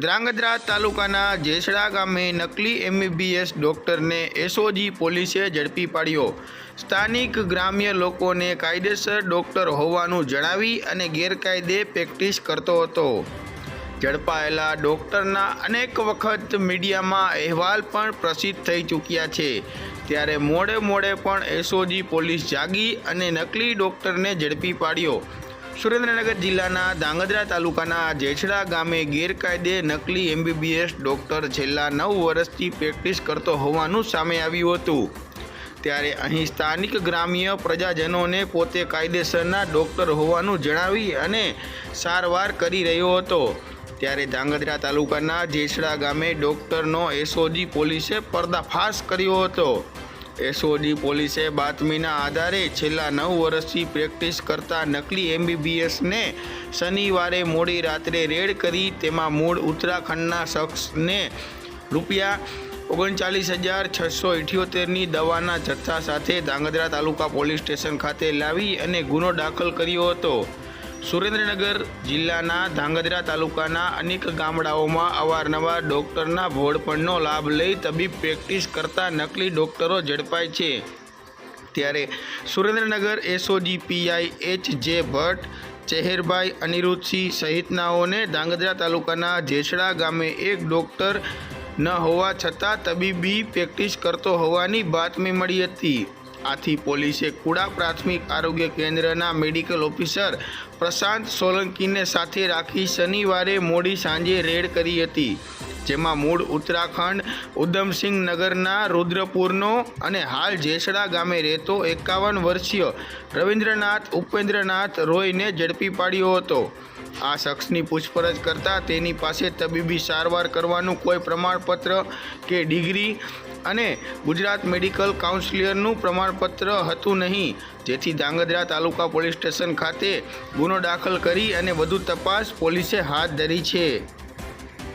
ધ્રાંગધ્રા તાલુકાના જેસડા ગામે નકલી એમબીબીએસ ડોક્ટરને એસઓજી પોલીસે ઝડપી પાડ્યો. સ્થાનિક ગ્રામ્ય લોકોને કાયદેસર ડોક્ટર હોવાનું જણાવી અને ગેરકાયદે પ્રેક્ટિસ કરતો હતો. ઝડપાયેલા ડોક્ટરના અનેક વખત મીડિયામાં અહેવાલ પણ પ્રસિદ્ધ થઈ ચૂક્યા છે. ત્યારે મોડે મોડે પણ એસઓજી પોલીસ જાગી અને નકલી ડોક્ટરને ઝડપી પાડ્યો. સુરેન્દ્રનગર જિલ્લાના ધાંગધ્રા તાલુકાના જેછડા ગામે ગેરકાયદે નકલી એમબીબીએસ ડોક્ટર છેલ્લા નવ વર્ષથી પ્રેક્ટિસ કરતો હોવાનું સામે આવ્યું હતું. ત્યારે અહીં સ્થાનિક ગ્રામ્ય પ્રજાજનોને પોતે કાયદેસરના ડોક્ટર હોવાનું જણાવી અને સારવાર કરી રહ્યો હતો. ત્યારે ધાંગધ્રા તાલુકાના જેસડા ગામે ડોક્ટરનો એસઓજી પોલીસે પર્દાફાશ કર્યો હતો. એસઓજી પોલીસે બાતમીના આધારે છેલ્લા નવ વર્ષથી પ્રેક્ટિસ કરતા નકલી એમબીબીએસને શનિવારે મોડી રાત્રે રેડ કરી તેમાં મૂળ ઉત્તરાખંડના શખ્સને રૂપિયા ઓગણચાલીસ હજાર છસો ઇઠ્યોતેરની દવાના જથ્થા સાથે ધાંગધ્રા તાલુકા પોલીસ સ્ટેશન ખાતે લાવી અને ગુનો દાખલ કર્યો હતો. સુરેન્દ્રનગર જિલ્લાના ધાંગધ્રા તાલુકાના અનેક ગામડાઓમાં અવારનવાર ડોક્ટરના ભોળપણનો લાભ લઈ તબીબ પ્રેક્ટિસ કરતા નકલી ડોક્ટરો ઝડપાય છે. ત્યારે સુરેન્દ્રનગર એસઓજી પીઆઈ એચ જે ભટ્ટ, ચહેરભાઈ અનિરુદ્ધસિંહ સહિતનાઓને ધાંગધ્રા તાલુકાના જેસડા ગામે એક ડોક્ટર ન હોવા છતાં તબીબી પ્રેક્ટિસ કરતો હોવાની બાતમી મળી હતી. આથી પોલીસે કુડા પ્રાથમિક આરોગ્ય કેન્દ્રના મેડિકલ ઓફિસર પ્રશાંત સોલંકીને સાથે રાખી શનિવારે મોડી સાંજે રેડ કરી હતી, જેમાં મૂળ ઉત્તરાખંડ, ઉધમસિંહ નગરના રુદ્રપુરનો અને હાલ જેસડા ગામે રહેતો એકાવન વર્ષીય રવિન્દ્રનાથ, ઉપેન્દ્રનાથ રોયને ઝડપી પાડ્યો હતો. આ શખ્સની પૂછપરછ કરતાં તેની પાસે તબીબી સારવાર કરવાનું કોઈ પ્રમાણપત્ર કે ડિગ્રી અને ગુજરાત મેડિકલ કાઉન્સિલરનું પ્રમાણપત્ર હતું નહીં. જેથી ધાંગધ્રા તાલુકા પોલીસ સ્ટેશન ખાતે ગુનો દાખલ કરી અને વધુ તપાસ પોલીસે હાથ ધરી છે.